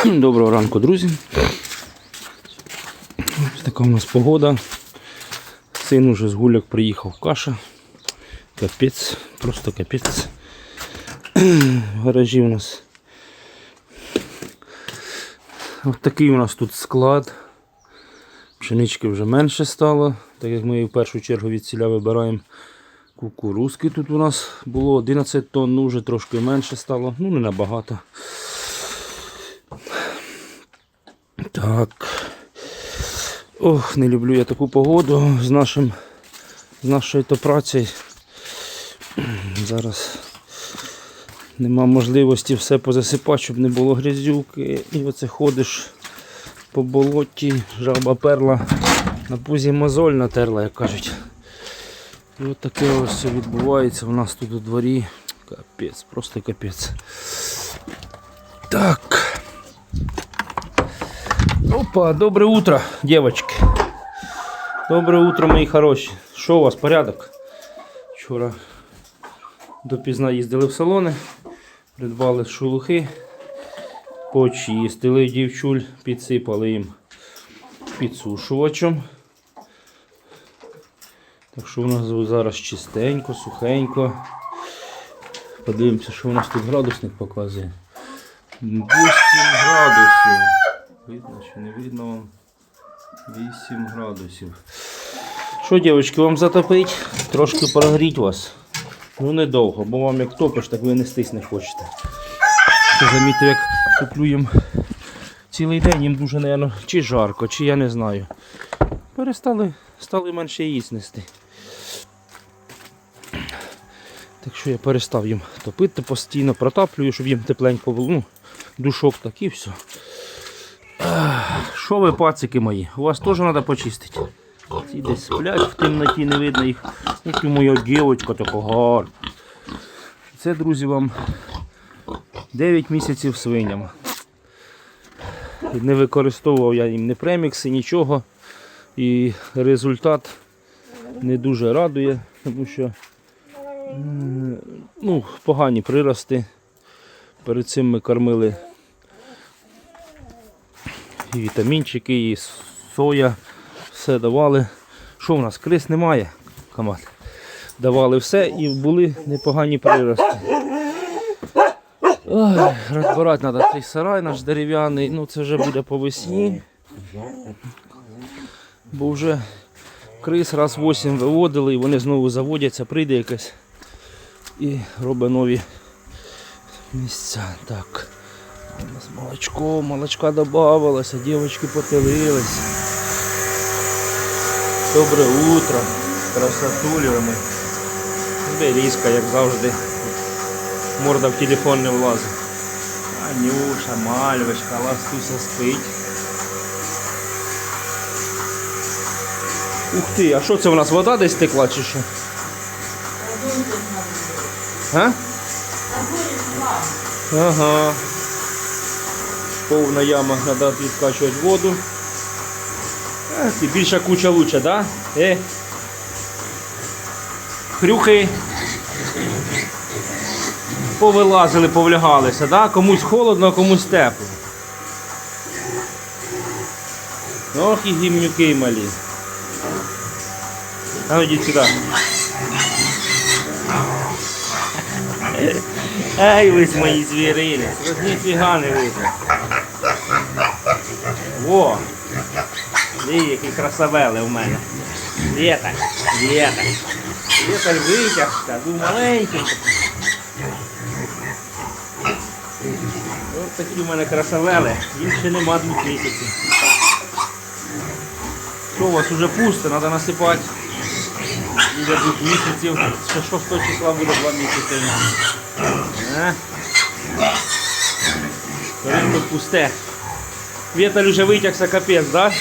Доброго ранку, друзі. Ось така у нас погода. Син уже з гуляк приїхав каша. Капець, просто капець. В гаражі у нас. Ось такий у нас тут склад. Пшенички вже менше стало, так як ми її в першу чергу від ціля вибираємо кукурузки. Тут у нас було 11 тонн, ну вже трошки менше стало, ну не набагато. Так. Ох, не люблю я таку погоду з нашим з нашою то працею. Зараз нема можливості все позасипати, щоб не було грязюки. І оце ходиш по болоті, жаба перла, на пузі мозоль натерла, як кажуть. І от таке ось все відбувається у нас тут у дворі. Капець, просто капець. Так. Опа, доброе утро, девочки. Доброе утро, мої хороші. Що у вас, порядок? Вчора допізна їздили в салони, придбали шелухи, почистили дівчуль, підсипали їм підсушувачем. Так що у нас зараз чистенько, сухенько. Подивимося, що у нас тут градусник показує. 8 градусів. Видно чи не видно вам? 8 градусів. Що, дівчатки, вам затопить? Трошки прогріть вас. Ну недовго, бо вам як топиш, так ви нестись не хочете. Замітив, як туплю їм цілий день, їм дуже, напевно, чи жарко, чи я не знаю. Перестали стали менше їсти нести. Так що я перестав їм топити постійно, протаплюю, щоб їм тепленько було. Ну, душок так і все. Що ви, пацики мої? У вас теж треба почистити. Ці десь сплять в темноті, не видно їх. Ось і моя дівчинка така гарна. Це, друзі, вам 9 місяців свиням. Не використовував я їм ні премікси, нічого. І результат не дуже радує, тому що ну, погані прирости. Перед цим ми кормили і вітамінчики, і соя, все давали. Що в нас? Крис немає, команд. Давали все і були непогані прирости. Ой, розбирати треба цей сарай наш дерев'яний, ну це вже буде по весні. Бо вже крис раз 8 виводили і вони знову заводяться, прийде якась і робить нові місця. Так. У нас молочко, молочка добавилося, дівчатки потелились. Добре утро. Красотулю ми. Берізка, як завжди. Морда в телефон не влазить. Анюша, мальвочка, ластуся спить. Ух ти, а що це у нас вода десь текла чи що? А? Ага. Повна яма, треба відкачувати воду. І більша куча лучше, да? Е. Хрюхи. Повилазили, повлягалися, да? Комусь холодно, а комусь тепло. Ох і гімнюки малі. А ну йдіть сюди. Ай, ви ж мої звірини. Ви ж ніфіга видно. Во! Диви, які красавели в мене. Вєталь, вєталь. Вєталь витягся, був маленький. Ось такі в мене красавели. Їм ще нема двох місяців. Що у вас уже пусто, треба насипати. Буде двох місяців. Ще 6 числа буде два місяці. А? Ринок пусте. Віталь уже витягся капець, да?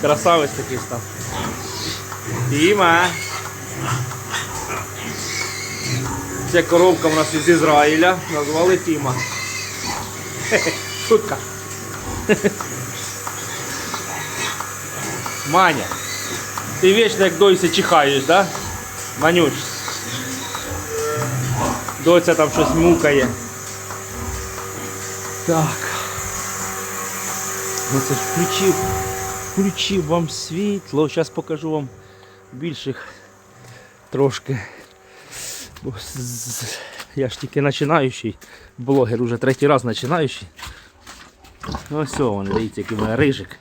Красавець такий став. Тіма. Це коровка в нас із Ізраїля. Назвали Тіма. Шутка. Маня. Ти вічно як дойся чихаєш, да? Манюш. Доця там щось мукає. Так. Ну це ж включив, включив вам світло. Зараз покажу вам більших трошки. Бо я ж тільки починаючий блогер, уже третій раз починаючий. Ну ось він, дивіться, який в мене рижик.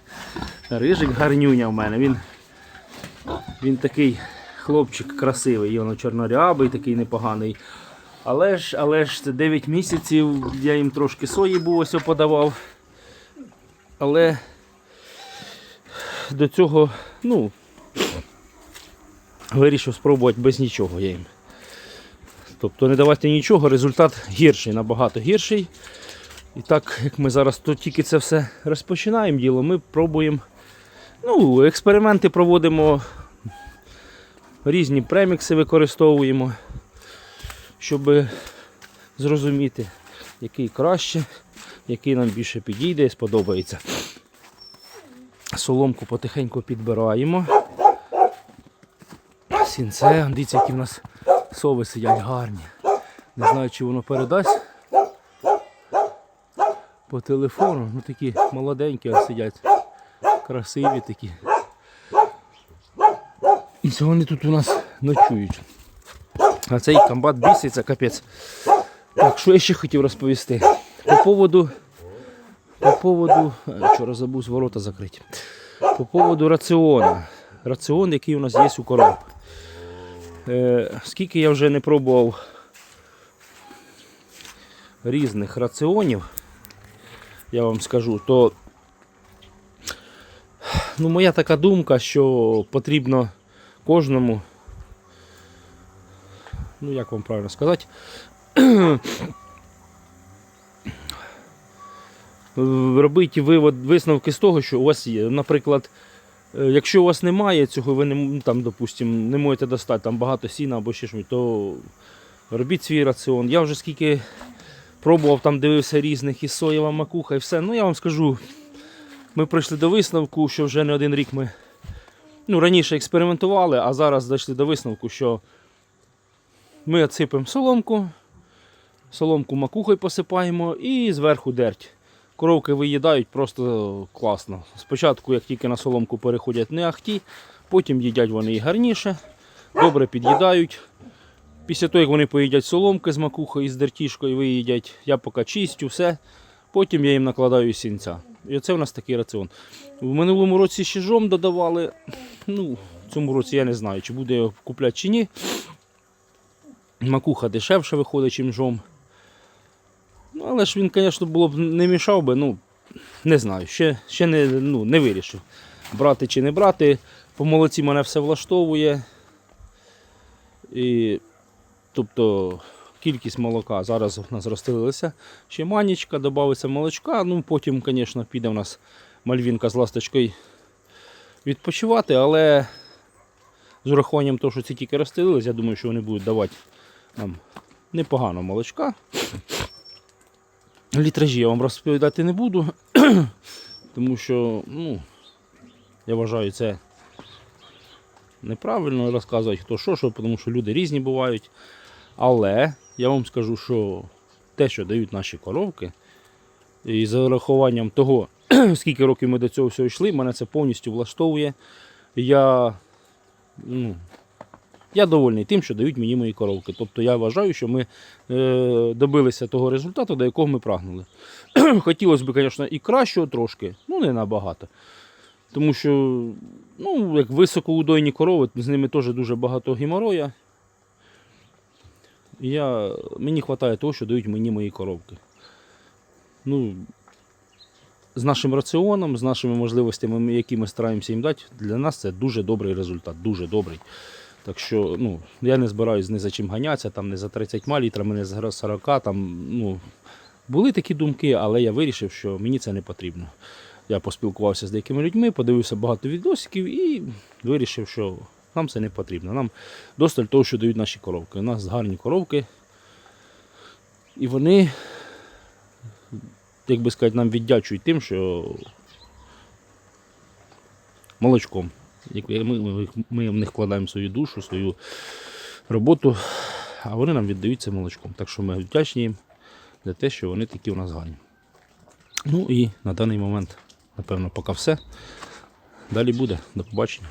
Рижик гарнюня в мене. Він, він такий хлопчик красивий, і чорнорябий, такий непоганий. Але ж, але ж це 9 місяців, я їм трошки сої був ось подавав. Але до цього, ну, вирішив спробувати без нічого я їм. Тобто не давати нічого, результат гірший, набагато гірший. І так, як ми зараз тут тільки це все розпочинаємо діло, ми пробуємо. Ну, експерименти проводимо, різні премікси використовуємо, щоб зрозуміти, який краще, який нам більше підійде і сподобається. Соломку потихеньку підбираємо. Сінце, дивіться, які в нас сови сидять гарні. Не знаю, чи воно передасть по телефону. Ну такі молоденькі сидять. Красиві такі. І це вони тут у нас ночують. А цей комбат біситься, капець. Так, що я ще хотів розповісти? По поводу. По поводу. а, Вчора забув з ворота закрити. По поводу раціону. Раціон, який у нас є у коров. Е, скільки я вже не пробував різних раціонів, я вам скажу, то ну, моя така думка, що потрібно кожному, ну як вам правильно сказати, робити вивод, висновки з того, що у вас є. Наприклад, е, якщо у вас немає цього, ви не, там, допустим, не можете достати там багато сіна або ще щось, то робіть свій раціон. Я вже скільки пробував, там дивився різних і соєва макуха, і все. Ну я вам скажу, ми прийшли до висновку, що вже не один рік ми ну, раніше експериментували, а зараз дійшли до висновку, що ми отсипемо соломку, соломку макухою посипаємо і зверху дерть. Коровки виїдають просто класно. Спочатку, як тільки на соломку переходять, не ахті, потім їдять вони і гарніше, добре під'їдають. Після того, як вони поїдять соломки з макухою і з дертішкою, виїдять, я поки чистю, все. Потім я їм накладаю сінця. І оце у нас такий раціон. В минулому році ще жом додавали. Ну, в цьому році я не знаю, чи буде його купляти чи ні. Макуха дешевше виходить, чим жом. Ну, але ж він, звісно, було б не мішав би, ну, не знаю, ще, ще не, ну, не вирішив. Брати чи не брати. По молоці мене все влаштовує. І, тобто кількість молока зараз у нас розстелилася. Ще манічка, додається молочка. Ну, потім, звісно, піде у нас мальвінка з ласточкою відпочивати, але з урахуванням того, що ці тільки розстелились, я думаю, що вони будуть давати нам непогано молочка. Літражі я вам розповідати не буду, тому що, ну, я вважаю, це неправильно розказувати хто що, що, тому що люди різні бувають. Але я вам скажу, що те, що дають наші коровки, і за урахуванням того, скільки років ми до цього всього йшли, мене це повністю влаштовує. Я, ну, я довольний тим, що дають мені мої коровки. Тобто я вважаю, що ми е, добилися того результату, до якого ми прагнули. Хотілося б, звісно, і кращого трошки, ну не набагато. Тому що, ну, як високоудойні корови, з ними теж дуже багато геморроя. Я, мені вистачає того, що дають мені мої коровки. Ну, з нашим раціоном, з нашими можливостями, які ми стараємося їм дати, для нас це дуже добрий результат, дуже добрий. Так що ну, я не збираюсь ні за чим ганятися, там, не за 30 літрами, не за 40. Там, ну, були такі думки, але я вирішив, що мені це не потрібно. Я поспілкувався з деякими людьми, подивився багато відосиків і вирішив, що нам це не потрібно. Нам досталь того, що дають наші коровки. У нас гарні коровки. І вони, як би сказати, нам віддячують тим, що молочком. Ми, ми, в них вкладаємо свою душу, свою роботу, а вони нам віддають це молочком. Так що ми вдячні їм за те, що вони такі у нас гарні. Ну і на даний момент напевно, поки все. Далі буде. До побачення.